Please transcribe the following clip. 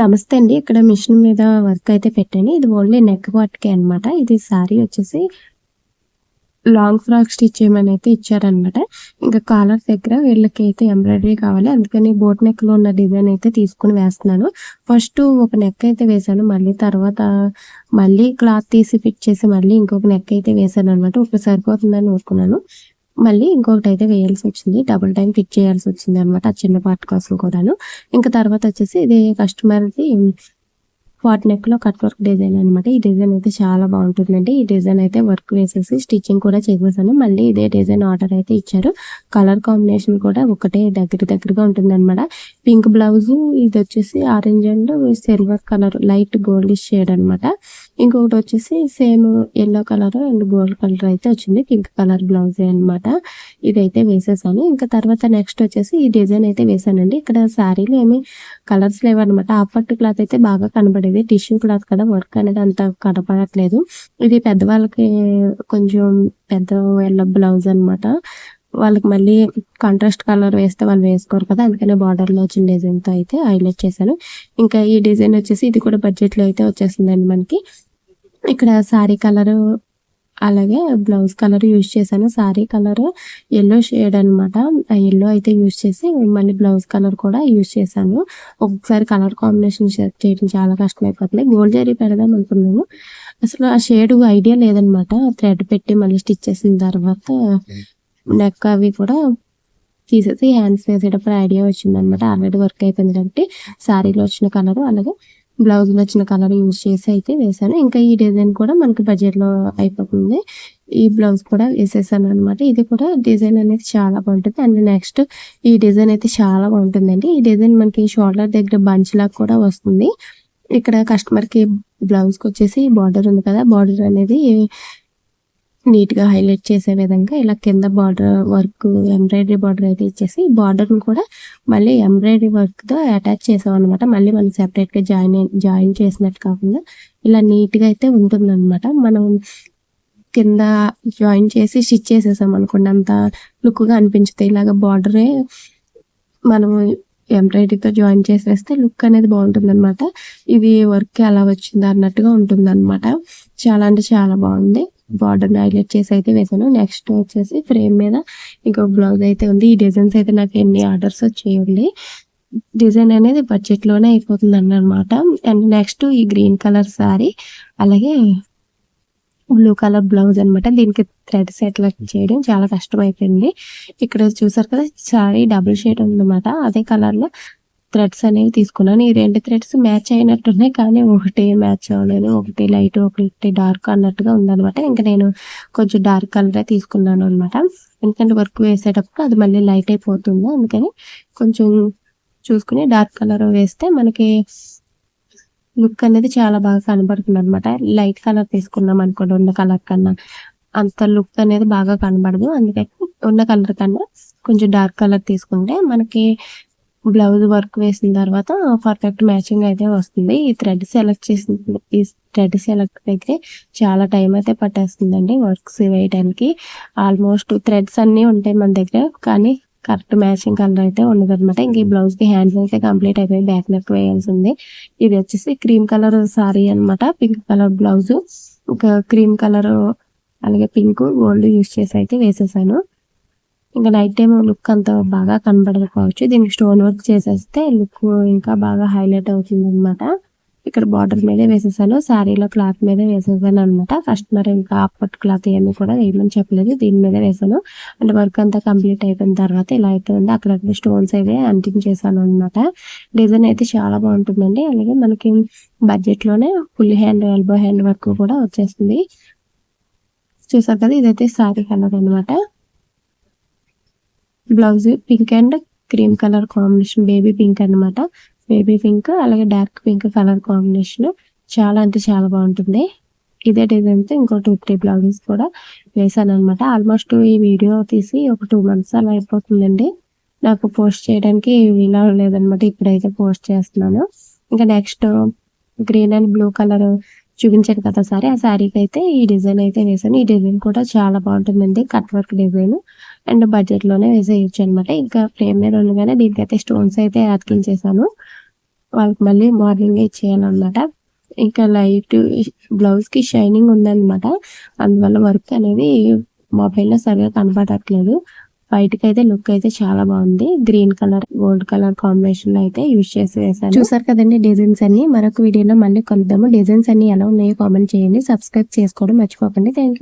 నమస్తే అండి. ఇక్కడ మిషన్ మీద వర్క్ అయితే పెట్టాను. ఇది ఓన్లీ నెక్ పార్ట్‌కే అనమాట. ఇది శారీ వచ్చేసి లాంగ్ ఫ్రాక్ స్టిచ్ చేయమని అయితే ఇచ్చారనమాట. ఇంకా కాలర్ దగ్గర వీళ్ళకి అయితే ఎంబ్రాయిడరీ కావాలి. అందుకని బోట్ నెక్‌లో ఉన్న డిజైన్ అయితే తీసుకొని వేస్తున్నాను. ఫస్ట్ ఒక నెక్ అయితే వేశాను. మళ్ళీ తర్వాత మళ్ళీ క్లాత్ తీసి ఫిట్ చేసి మళ్ళీ ఇంకొక నెక్ అయితే వేశాననమాట. ఒకసారి సరిపోతుందని ఊరుకున్నాను. మళ్ళీ ఇంకొకటి అయితే వేయాల్సి వచ్చింది డబుల్ టైం ఫిట్ చేయాల్సి వచ్చింది అనమాట ఆ చిన్న పార్ట్ కోసం కూడాను. ఇంకా తర్వాత వచ్చేసి ఇది కస్టమర్‌ది వాట్ నెక్‌లో కట్ వర్క్ డిజైన్ అనమాట. ఈ డిజైన్ అయితే చాలా బాగుంటుందండి ఈ డిజైన్ అయితే వర్క్ వేసేసి స్టిచ్చింగ్ కూడా చేసేసాను. మళ్ళీ ఇదే డిజైన్ ఆర్డర్ అయితే ఇచ్చారు. కలర్ కాంబినేషన్ కూడా ఒకటే దగ్గర దగ్గరగా ఉంటుందనమాట. Pink blouse ఇదొచ్చేసి orange and silver colour light gold shade అనమాట. ఇంకొకటి వచ్చేసి same yellow colour and gold colour అయితే వచ్చింది. పింక్ కలర్ బ్లౌజే అనమాట. ఇదైతే వేసేసాను. ఇంకా తర్వాత నెక్స్ట్ వచ్చేసి ఈ డిజైన్ అయితే వేసానండి ఇక్కడ శారీలో ఏమి కలర్స్ లేవనమాట. ఆ పట్టు క్లాత్ అయితే బాగా కనబడేది. టిష్యూ క్లాత్ కదా వర్క్ అనేది అంత కనపడట్లేదు. ఇది పెద్దవాళ్ళకి కొంచెం పెద్ద ఎల్లో బ్లౌజ్ అనమాట. వాళ్ళకి మళ్ళీ కాంట్రాస్ట్ కలర్ వేస్తే వాళ్ళు వేసుకోరు కదా! అందుకనే బార్డర్‌లో వచ్చిన డిజైన్‌తో అయితే హైలైట్ చేశాను. ఇంకా ఈ డిజైన్ వచ్చేసి ఇది కూడా బడ్జెట్‌లో అయితే వచ్చేసిందండి మనకి. ఇక్కడ శారీ కలరు అలాగే బ్లౌజ్ కలర్ యూజ్ చేశాను. శారీ కలర్ యెల్లో షేడ్ అనమాట. ఆ యెల్లో అయితే యూజ్ చేసి మళ్ళీ బ్లౌజ్ కలర్ కూడా యూజ్ చేశాను. ఒక్కొక్కసారి కలర్ కాంబినేషన్ చేయడం చాలా కష్టమైపోతుంది. గోల్డ్ జరీ పెడదాం అనుకున్నాను. అసలు ఆ షేడ్ ఐడియా లేదనమాట. థ్రెడ్ పెట్టి మళ్ళీ స్టిచ్ చేసిన తర్వాత నెక్ అవి కూడా తీసేసి హ్యాండ్స్ వేసేటప్పుడు ఐడియా వచ్చిందనమాట. ఆల్రెడీ వర్క్ అయిపోయింది కాబట్టి శారీలో వచ్చిన కలరు అలాగే బ్లౌజ్ వచ్చిన కలర్ యూజ్ చేసి అయితే వేసాను ఇంకా ఈ డిజైన్ కూడా మనకి బడ్జెట్‌లో అయిపోతుంది. ఈ బ్లౌజ్ కూడా వేసేసాను అనమాట ఇది కూడా డిజైన్ అనేది చాలా బాగుంటుంది అండ్ నెక్స్ట్ ఈ డిజైన్ అయితే చాలా బాగుంటుందండి ఈ డిజైన్ మనకి షోల్డర్ దగ్గర బంచ్ లాగా కూడా వస్తుంది. ఇక్కడ కస్టమర్‌కి బ్లౌజ్‌కొచ్చేసి బార్డర్ ఉంది కదా! బార్డర్ అనేది నీట్‌గా హైలైట్ చేసే విధంగా ఇలా కింద బార్డర్ వర్క్ ఎంబ్రాయిడరీ బార్డర్ అయితే ఇచ్చేసి బార్డర్‌ని కూడా మళ్ళీ ఎంబ్రాయిడరీ వర్క్‌తో అటాచ్ చేసామనమాట. మళ్ళీ మనం సెపరేట్‌గా జాయిన్ జాయిన్ చేసినట్టు కాకుండా ఇలా నీట్‌గా అయితే ఉంటుందనమాట. మనం కింద జాయిన్ చేసి స్టిచ్ చేసేసాం అనుకోండి అంత లుక్‌గా అనిపించదు. ఇలాగ బార్డరే మనం ఎంబ్రాయిడరీతో జాయిన్ చేసేస్తే లుక్ అనేది బావుంటుందనమాట. ఇది వర్క్ ఎలా వచ్చింది అన్నట్టుగా ఉంటుందనమాట. చాలా అంటే చాలా బాగుంది బార్డర్‌ని హైలైట్ చేసి అయితే వేసాను నెక్స్ట్ వచ్చేసి ఫ్రేమ్ మీద ఇంకొక బ్లౌజ్ అయితే ఉంది. ఈ డిజైన్స్ అయితే నాకు ఎన్ని ఆర్డర్స్ వచ్చేయండి డిజైన్ అనేది బడ్జెట్‌లోనే అన్నమాట అండ్ నెక్స్ట్ ఈ గ్రీన్ కలర్ శారీ అలాగే బ్లూ కలర్ బ్లౌజ్ అనమాట. దీనికి థ్రెడ్ సెట్‌లెట్ చేయడం చాలా కష్టం అయిపోయింది ఇక్కడ చూసారు కదా! శారీ డబుల్ షేడ్ ఉందన్నమాట. అదే కలర్‌లో థ్రెడ్స్ అనేవి తీసుకున్నాను. ఈ రెండు థ్రెడ్స్ మ్యాచ్ అయినట్టున్నాయి. కానీ ఒకటి మ్యాచ్ అవ్వలేదు. ఒకటి లైట్ ఒకటి డార్క్ అన్నట్టుగా ఉందనమాట. ఇంకా నేను కొంచెం డార్క్ కలరే తీసుకున్నాను అనమాట. ఎందుకంటే వర్క్ వేసేటప్పుడు అది మళ్ళీ లైట్ అయిపోతుంది. అందుకని కొంచెం చూసుకుని డార్క్ కలర్ వేస్తే మనకి లుక్ అనేది చాలా బాగా కనబడుతుంది అనమాట లైట్ కలర్ తీసుకున్నాం అనుకోండి ఉన్న కలర్ కన్నా అంత లుక్ అనేది బాగా కనబడదు. అందుకని ఉన్న కలర్ కన్నా కొంచెం డార్క్ కలర్ తీసుకుంటే మనకి బ్లౌజ్ వర్క్ వేసిన తర్వాత పర్ఫెక్ట్ మ్యాచింగ్ అయితే వస్తుంది. ఈ థ్రెడ్ సెలెక్ట్ చేసిన ఈ థ్రెడ్ సెలెక్ట్ అయితే చాలా టైం అయితే పట్టేస్తుందండి వర్క్స్ వేయడానికి. ఆల్మోస్ట్ థ్రెడ్స్ అన్నీ ఉంటాయి మన దగ్గర. కానీ కరెక్ట్ మ్యాచింగ్ కలర్ అయితే ఉండదనమాట. ఇంక ఈ బ్లౌజ్‌కి హ్యాండ్స్ అయితే కంప్లీట్ అయిపోయి బ్యాక్ నెక్ వేయాల్సింది. ఇది వచ్చేసి క్రీమ్ కలర్ సారీ అనమాట. Pink colour blouse. ఇంకా క్రీమ్ కలర్ అలాగే పింక్, గోల్డ్ యూస్ చేసి అయితే వేసేసాను. ఇంకా నైట్ టైం లుక్ అంత బాగా కనబడకపోవచ్చు. దీనికి స్టోన్ వర్క్ చేసేస్తే లుక్ ఇంకా బాగా హైలైట్ అవుతుంది అనమాట ఇక్కడ బార్డర్ మీదే వేసేసాను. శారీలో క్లాత్ మీదే వేసేసాననమాట. కస్టమర్ ఇంకా హాఫ్ క్లాత్ ఏమీ కూడా వేయమని చెప్పలేదు. దీని మీదే వేసాను అంటే వర్క్ అంతా కంప్లీట్ అయిపోయిన తర్వాత ఇలా అయితే ఉంది. అక్కడక్కడ స్టోన్స్ అయితే అంటించేసాను అనమాట. డిజైన్ అయితే చాలా బాగుంటుందండి అలాగే మనకి బడ్జెట్‌లోనే full hand, elbow hand work కూడా వచ్చేస్తుంది. చూసారు కదా! ఇదైతే శారీ కలర్ అనమాట. Blouse pink and cream colour combination baby pink అనమాట. బేబీ పింక్ అలాగే డార్క్ పింక్ కలర్ కాంబినేషన్ చాలా అంటే చాలా బాగుంటుంది ఇదే డిజైన్‌తో ఇంకో 2, 3 బ్లౌజెస్ కూడా వేసాను అనమాట ఆల్మోస్ట్ ఈ వీడియో తీసి ఒక టూ మంత్స్ అలా అయిపోతుందండి. నాకు పోస్ట్ చేయడానికి వీలవ్వలేదనమాట. ఇప్పుడైతే పోస్ట్ చేస్తున్నాను. ఇంకా next green and blue colour చూపించాను కదా సారీ. ఆ శారీకైతే ఈ డిజైన్ అయితే వేసాను. ఈ డిజైన్ కూడా చాలా బాగుంటుందండి. కట్ వర్క్ డిజైన్ అండ్ బడ్జెట్‌లోనే వేసేయొచ్చనమాట. ఇంకా ఫ్రేమ్ మీద ఉండగానే దీనికైతే స్టోన్స్ అయితే అతికించేసాను. వాళ్ళకి మళ్ళీ మార్నింగ్ ఇచ్చేయాలన్నమాట ఇంకా లైట్ బ్లౌజ్కి షైనింగ్ ఉందన్నమాట. అందువల్ల వర్క్ అనేది మొబైల్లో సరిగా కనపడట్లేదు. బయటకి అయితే లుక్ అయితే చాలా బాగుంది. గ్రీన్ కలర్ గోల్డ్ కలర్ కాంబినేషన్లో అయితే యూజ్ చేసి వేసాను చూసారు కదండి డిజైన్స్ అన్ని. మరొక వీడియోలో మళ్ళీ కలుద్దాము. డిజైన్స్ అన్ని ఎలా ఉన్నాయో కామెంట్ చేయండి. సబ్స్క్రైబ్ చేసుకోవడం మర్చిపోకండి. థ్యాంక్